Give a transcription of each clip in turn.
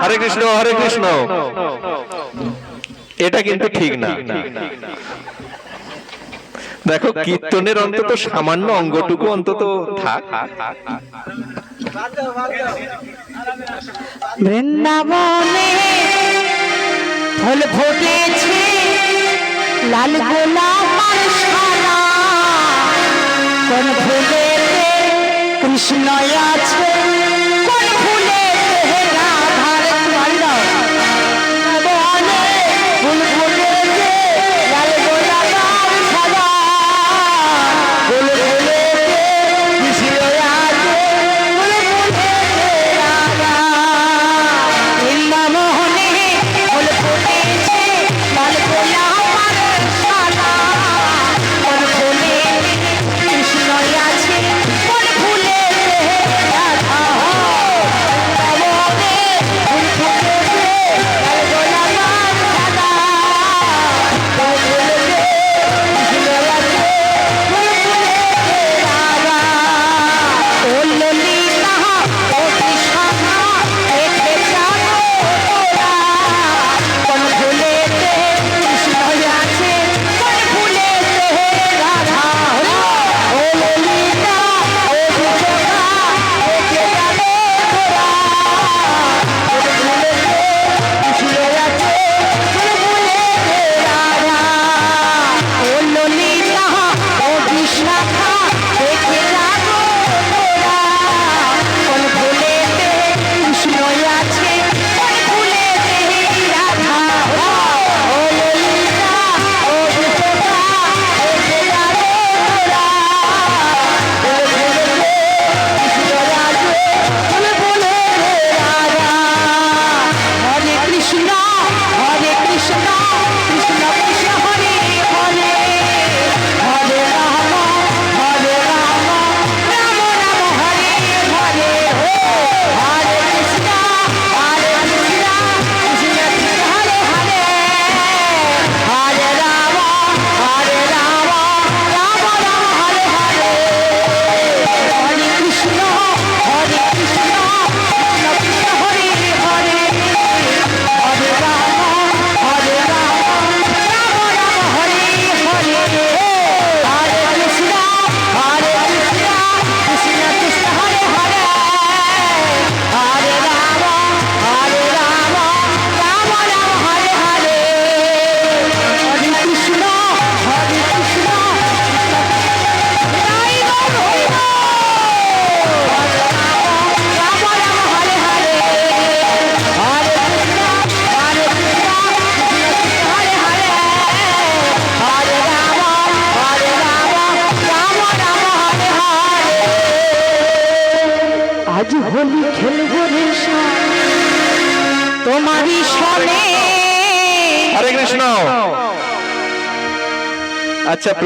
হরে কৃষ্ণ হরে কৃষ্ণ। এটা কিন্তু ঠিক না। দেখো কীর্তনের অন্তত সামান্য অঙ্গটুকু অন্তত থাক। বৃন্দাবনে ফুল ফুটেছে লাল গোলাপ সারা কোন ফুলে কৃষ্ণ আছে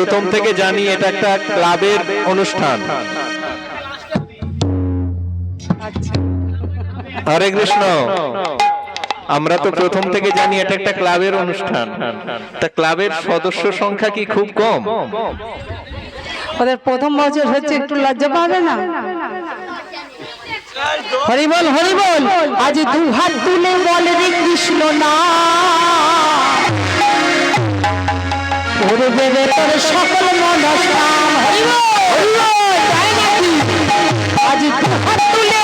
প্রথম থেকে জানি এটা একটা ক্লাবের অনুষ্ঠান। হরে কৃষ্ণ। আমরা তো প্রথম থেকে জানি এটা একটা ক্লাবের অনুষ্ঠান। তা ক্লাবের সদস্য সংখ্যা কি খুব কম? ওদের প্রথম বছর হচ্ছে একটু লজ্জা পাবে না? হরিবল হরিবল, আজ দু হাত তুলে বলে কৃষ্ণ না করবে তোর সকল মনস্কাম হরিব। আজ তুলে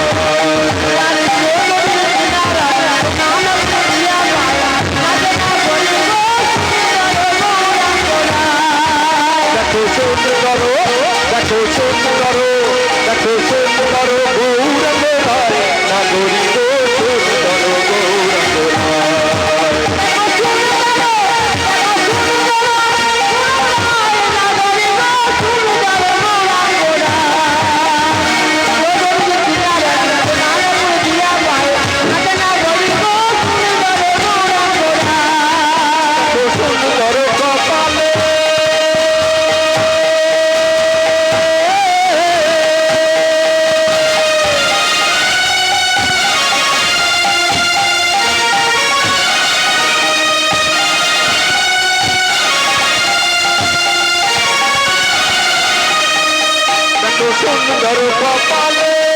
করো দেখো কারও কপালে।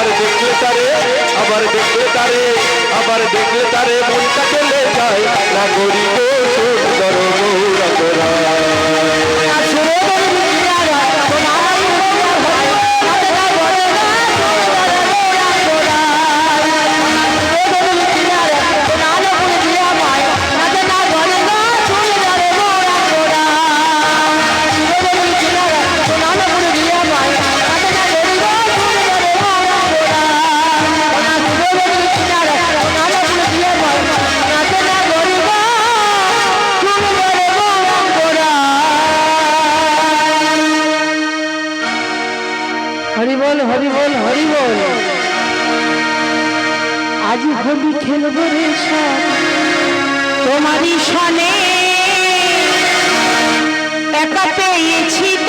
আবার দেখলে তারে, আবার দেখলে তারে, আবার দেখলে তারে মনটা চলে যায় না গরিব সুন্দর মৌরা হোলি খেলব রে তোমারই সনে একা পেয়েছি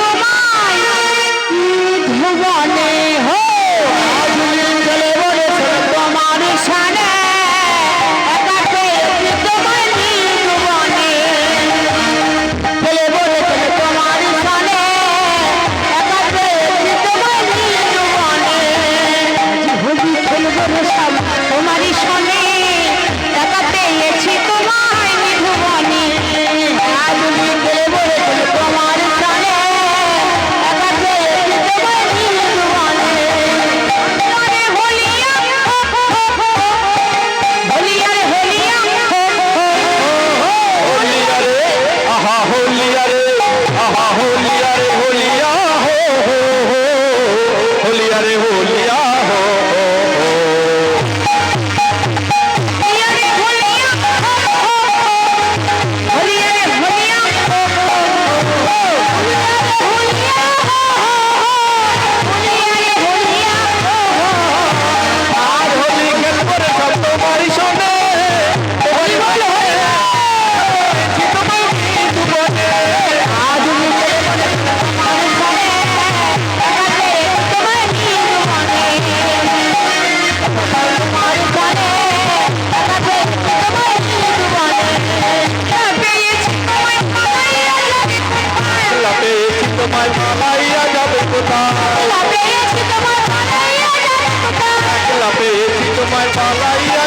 Balaia.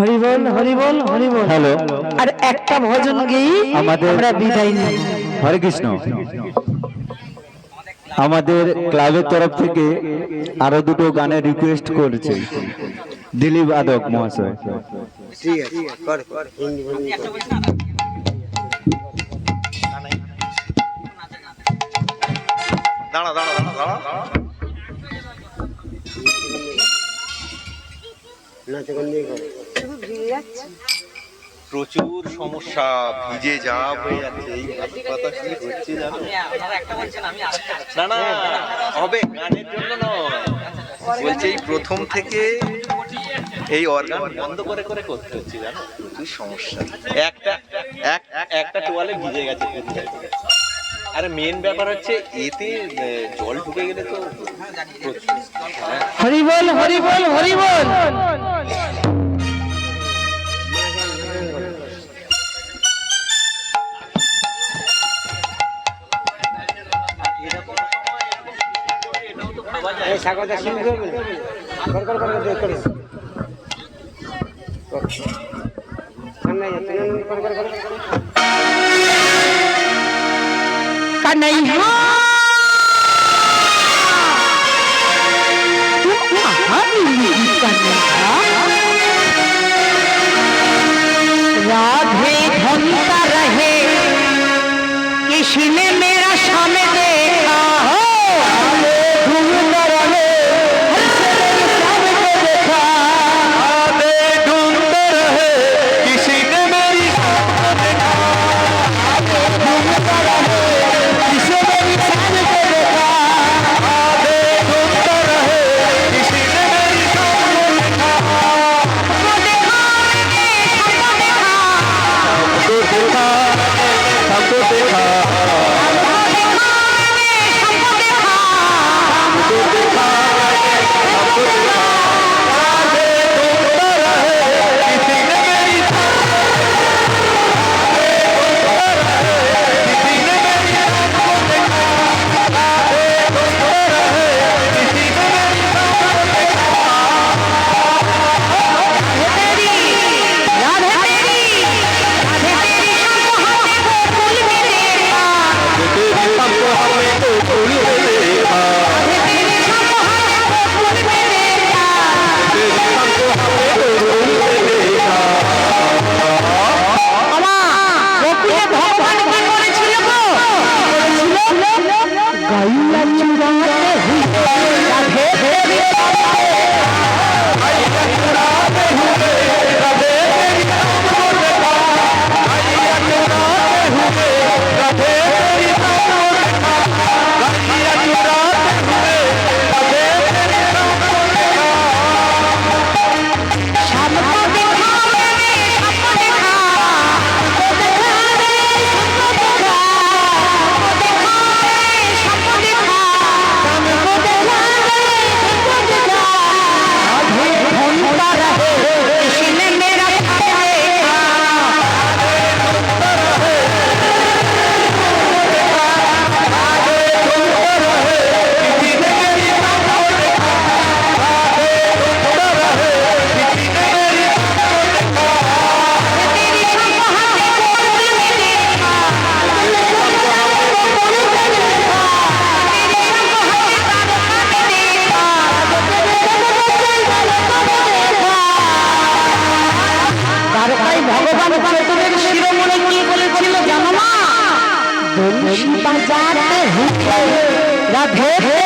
হরিবল হরিবল হরিবল। হ্যালো। আর একটা ভজন গেয়ে আমাদের- আমরা বিদায় নিই। হরে কৃষ্ণ। আমাদের ক্লাবের তরফ থেকে আরও দুটো গানের রিকোয়েস্ট করেছে দিলীপ আদক মহাশয়। দাঁড়া দাঁড়া দাঁড়া দাঁড়া। নাচে গান দিয়ে কর। প্রচুর সমস্যা ভিজে যা হয়ে যাচ্ছে, এই কথা কি হচ্ছে জানো? না না, হবে, গানের জন্য নয়। বলছে এই প্রথম থেকে এই অর্গান বন্ধ করে করে করতে হচ্ছে, জানো? প্রচুর সমস্যা? একটা, এক, একটা টোয়ালে ভিজে গেছে। আরে মেন ব্যাপার হচ্ছে এতে জল ঢুকে গেলে তো হ্যাঁ হরিবল হরিবল! সাগরদা শুনতে হবে কর কর কর কর কর। কর। সামনে যা তুই কর কর রাধে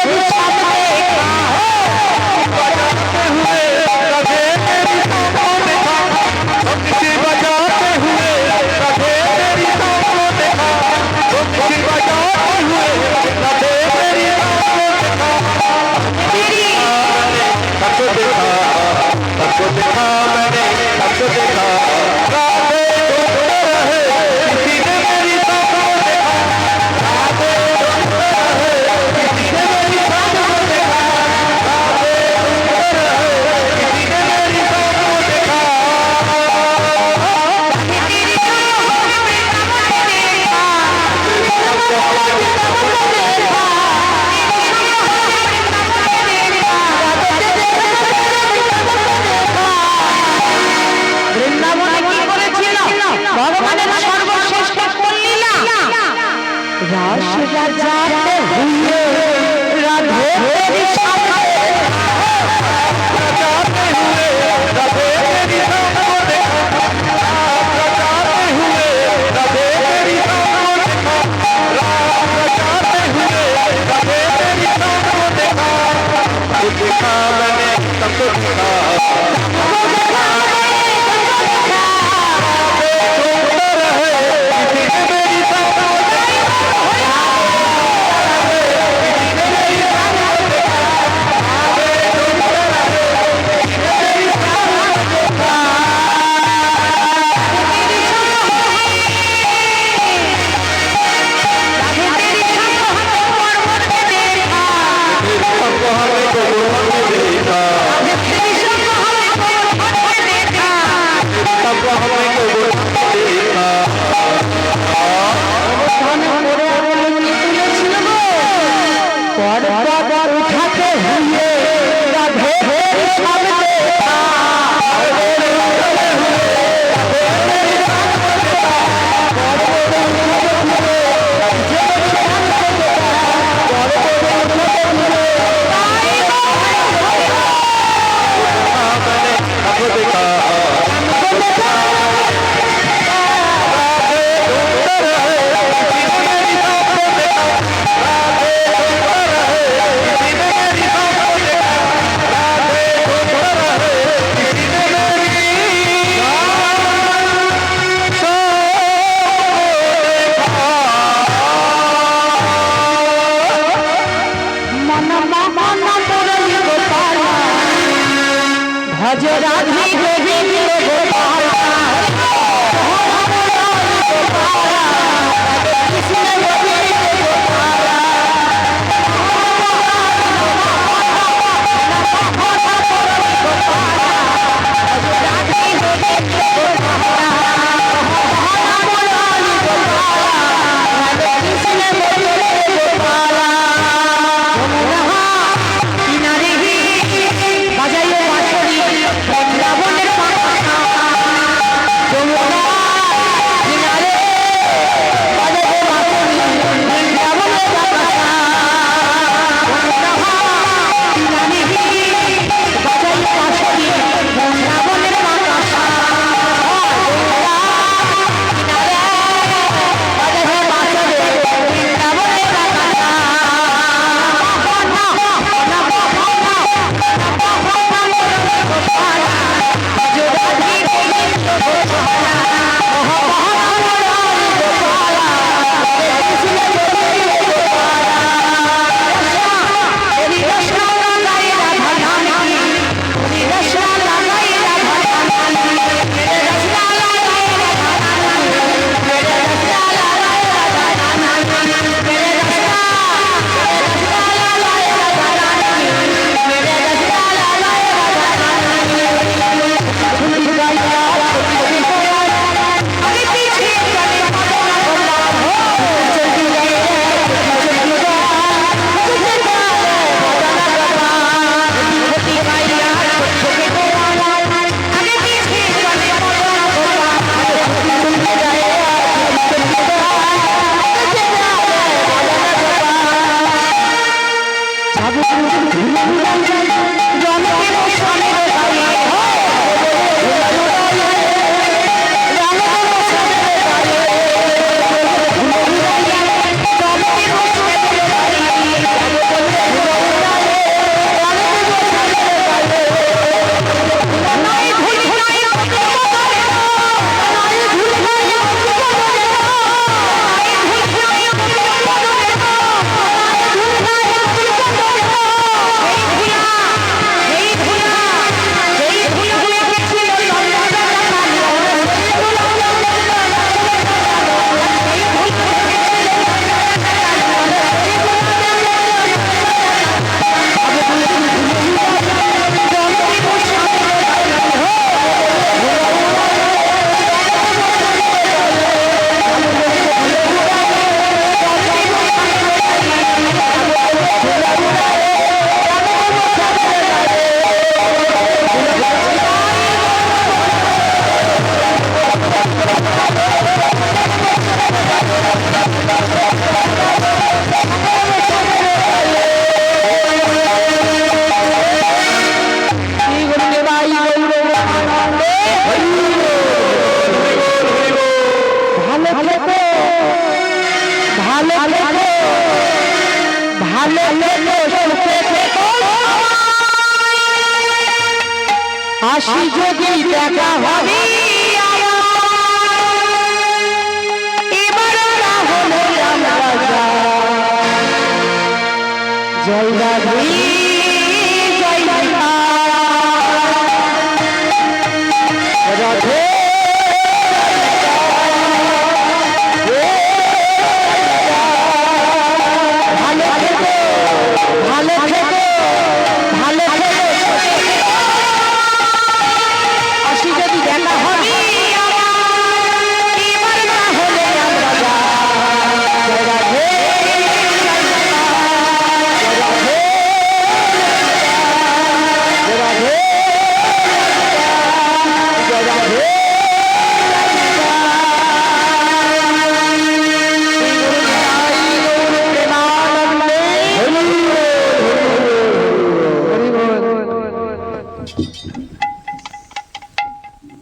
Rabbi.